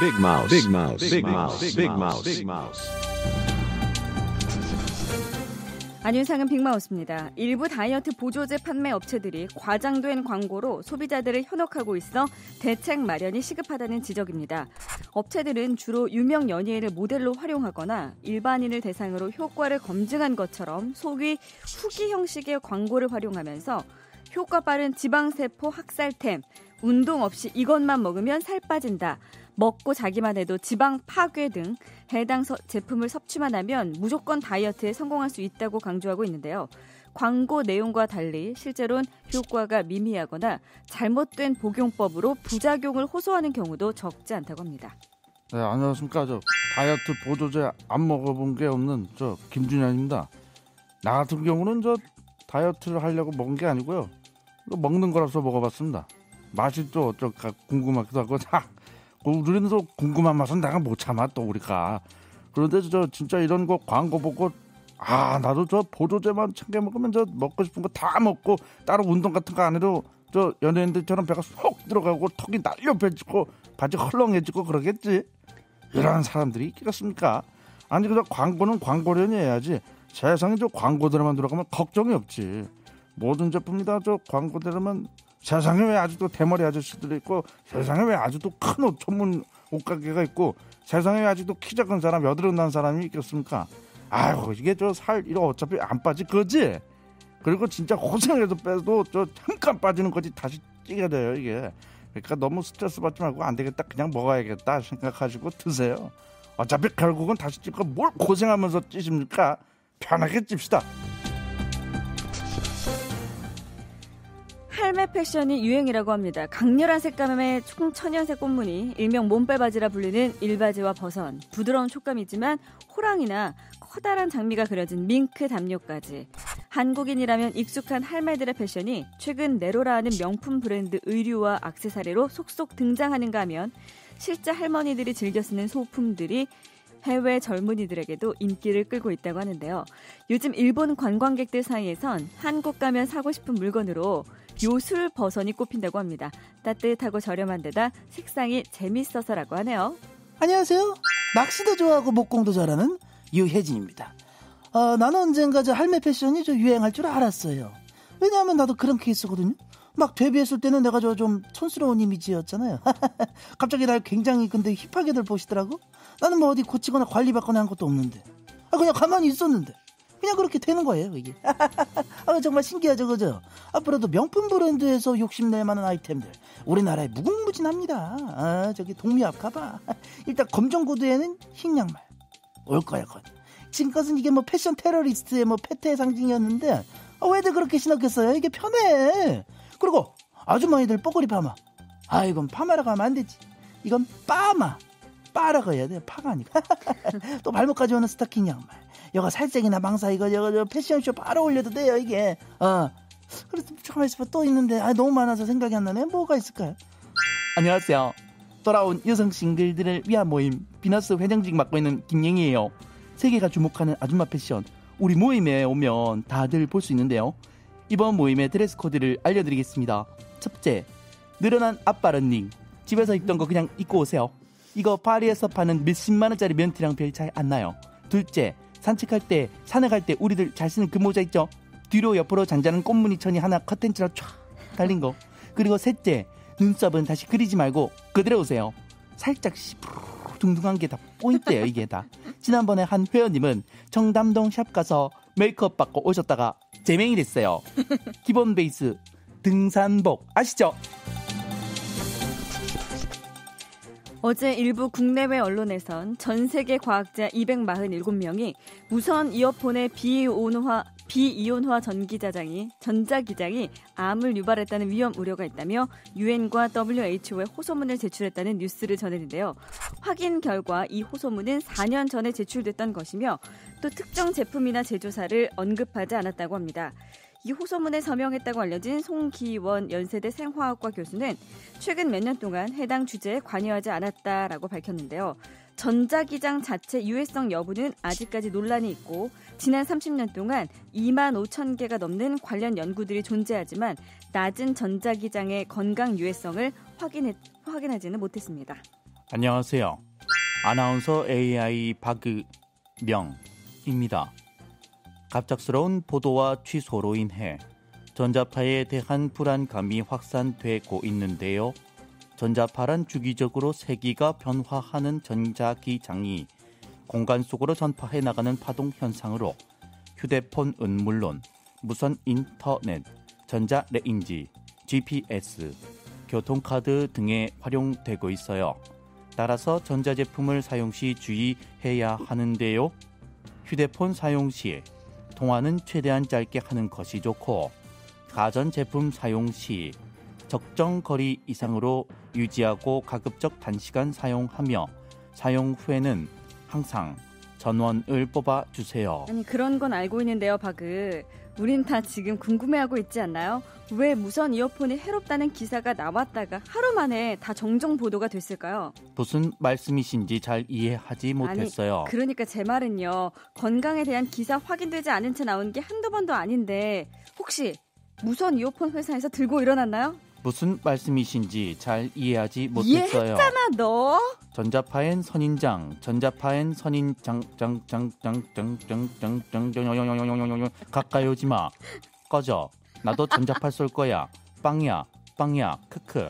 Big Mouse. Big Mouse. Big Mouse. Big Mouse. Big Mouse. 안윤상은 빅마우스입니다. 일부 다이어트 보조제 판매 업체들이 과장된 광고로 소비자들을 현혹하고 있어 대책 마련이 시급하다는 지적입니다. 업체들은 주로 유명 연예인을 모델로 활용하거나 일반인을 대상으로 효과를 검증한 것처럼 소위 후기 형식의 광고를 활용하면서 효과 빠른 지방세포 학살템, 운동 없이 이것만 먹으면 살 빠진다. 먹고 자기만 해도 지방 파괴 등 해당 서, 제품을 섭취만 하면 무조건 다이어트에 성공할 수 있다고 강조하고 있는데요. 광고 내용과 달리 실제로는 효과가 미미하거나 잘못된 복용법으로 부작용을 호소하는 경우도 적지 않다고 합니다. 네, 안녕하십니까. 저 다이어트 보조제 안 먹어본 게 없는 저 김준현입니다. 나 같은 경우는 저 다이어트를 하려고 먹은 게 아니고요. 먹는 거라서 먹어봤습니다. 맛이 또좀 궁금하기도 하고, 자, 우리는 또 궁금한 맛은 내가 못 참아 또 우리가. 그런데 저 진짜 이런 거 광고 보고 아 나도 저 보조제만 챙겨 먹으면 저 먹고 싶은 거 다 먹고 따로 운동 같은 거 안 해도 저 연예인들처럼 배가 쏙 들어가고 턱이 날려 펴지고 바지 헐렁해지고 그러겠지. 이런 사람들이 있겠습니까? 아니 그저 광고는 광고련이 해야지 세상에 저 광고들만 들어가면 걱정이 없지. 모든 제품이 다 저 광고대로만 세상에 왜 아직도 대머리 아저씨들이 있고 세상에 왜 아직도 큰 옷 전문 옷가게가 있고 세상에 왜 아직도 키 작은 사람 여드름 난 사람이 있겠습니까? 아유 이게 저 살 이거 어차피 안 빠질 거지. 그리고 진짜 고생해서 빼도 저 잠깐 빠지는 거지 다시 찌게 돼요 이게. 그러니까 너무 스트레스 받지 말고 안 되겠다 그냥 먹어야겠다 생각하시고 드세요. 어차피 결국은 다시 찌고 뭘 고생하면서 찌십니까? 편하게 찝시다. 할매 패션이 유행이라고 합니다. 강렬한 색감의 총천연색 꽃무늬, 일명 몸빼바지라 불리는 일바지와 버선, 부드러운 촉감이지만 호랑이나 커다란 장미가 그려진 밍크 담요까지. 한국인이라면 익숙한 할매들의 패션이 최근 네로라는 명품 브랜드 의류와 악세사리로 속속 등장하는가 하면 실제 할머니들이 즐겨 쓰는 소품들이 해외 젊은이들에게도 인기를 끌고 있다고 하는데요. 요즘 일본 관광객들 사이에선 한국 가면 사고 싶은 물건으로 요술 버선이 꼽힌다고 합니다. 따뜻하고 저렴한 데다 색상이 재밌어서라고 하네요. 안녕하세요. 낚시도 좋아하고 목공도 잘하는 유혜진입니다. 어, 나는 언젠가 저 할매 패션이 저 유행할 줄 알았어요. 왜냐하면 나도 그런 케이스거든요. 막 데뷔했을 때는 내가 저 좀 촌스러운 이미지였잖아요. 갑자기 날 굉장히 근데 힙하게들 보시더라고. 나는 뭐 어디 고치거나 관리받거나 한 것도 없는데. 아 그냥 가만히 있었는데. 그냥 그렇게 되는 거예요, 이게. 아, 정말 신기하죠, 그죠? 앞으로도 명품 브랜드에서 욕심낼 만한 아이템들. 우리나라에 무궁무진합니다. 아, 저기 동미압 가봐. 일단 검정 구두에는 흰 양말. 올 거야, 건. 지금까지는 이게 뭐 패션 테러리스트의 뭐 패태의 상징이었는데, 아, 왜들 그렇게 신었겠어요? 이게 편해. 그리고 아주머니들 뽀글이 파마. 아, 이건 파마라고 하면 안 되지. 이건 빠마. 빠라고 해야 돼. 파가 아니고. 또 발목까지 오는 스타킹 양말. 여가 살짝이나 망사 이거 저, 저 패션쇼 바로 올려도 돼요 이게. 어. 그래서 가만 있어봐. 또 있는데. 아 너무 많아서 생각이 안 나네. 뭐가 있을까요? 안녕하세요. 돌아온 여성 싱글들을 위한 모임. 비너스 회장직 맡고 있는 김영희예요. 세계가 주목하는 아줌마 패션. 우리 모임에 오면 다들 볼 수 있는데요. 이번 모임의 드레스 코드를 알려드리겠습니다. 첫째 늘어난 아빠 런닝. 집에서 입던 거 그냥 입고 오세요. 이거 파리에서 파는 몇십만 원짜리 면티랑 별 차이 안 나요. 둘째 산책할 때 산에 갈 때 우리들 잘 쓰는 그 모자 있죠? 뒤로 옆으로 잔잔한 꽃무늬 천이 하나 커튼처럼 쫙 달린 거. 그리고 셋째 눈썹은 다시 그리지 말고 그대로 오세요. 살짝 둥둥한 게 다 포인트예요 이게 다. 지난번에 한 회원님은 청담동 샵 가서 메이크업 받고 오셨다가 재맹이 됐어요. 기본 베이스 등산복 아시죠? 어제 일부 국내외 언론에선 전 세계 과학자 247명이 무선 이어폰의 비온화 비이온화 전기자장이 전자기장이 암을 유발했다는 위험 우려가 있다며 유엔과 WHO에 호소문을 제출했다는 뉴스를 전했는데요. 확인 결과 이 호소문은 4년 전에 제출됐던 것이며 또 특정 제품이나 제조사를 언급하지 않았다고 합니다. 이 호소문에 서명했다고 알려진 송기원 연세대 생화학과 교수는 최근 몇 년 동안 해당 주제에 관여하지 않았다라고 밝혔는데요. 전자기장 자체 유해성 여부는 아직까지 논란이 있고 지난 30년 동안 2만 5천 개가 넘는 관련 연구들이 존재하지만 낮은 전자기장의 건강 유해성을 확인해, 확인하지는 못했습니다. 안녕하세요. 아나운서 AI 박명입니다. 갑작스러운 보도와 취소로 인해 전자파에 대한 불안감이 확산되고 있는데요. 전자파란 주기적으로 세기가 변화하는 전자기장이 공간 속으로 전파해 나가는 파동 현상으로 휴대폰은 물론 무선 인터넷, 전자 레인지, GPS, 교통카드 등에 활용되고 있어요. 따라서 전자제품을 사용 시 주의해야 하는데요. 휴대폰 사용 시 통화는 최대한 짧게 하는 것이 좋고 가전제품 사용 시 적정 거리 이상으로 유지하고 가급적 단시간 사용하며 사용 후에는 항상 전원을 뽑아 주세요. 아니 그런 건 알고 있는데요, 바그. 우린 다 지금 궁금해하고 있지 않나요? 왜 무선 이어폰이 해롭다는 기사가 나왔다가 하루 만에 다 정정 보도가 됐을까요? 무슨 말씀이신지 잘 이해하지 못했어요. 아니, 그러니까 제 말은요. 건강에 대한 기사 확인되지 않은 채 나온 게 한두 번도 아닌데 혹시 무선 이어폰 회사에서 들고 일어났나요? 무슨 말씀이신지 잘 이해하지 못했어요. 이해했잖아, 너. 전자파엔 선인장, 전자파엔 선인장, 짱짱짱짱짱짱짱짱짱 가까이 오지 마. 꺼져. 나도 전자파 쏠 거야. 빵야, 빵야, 크크.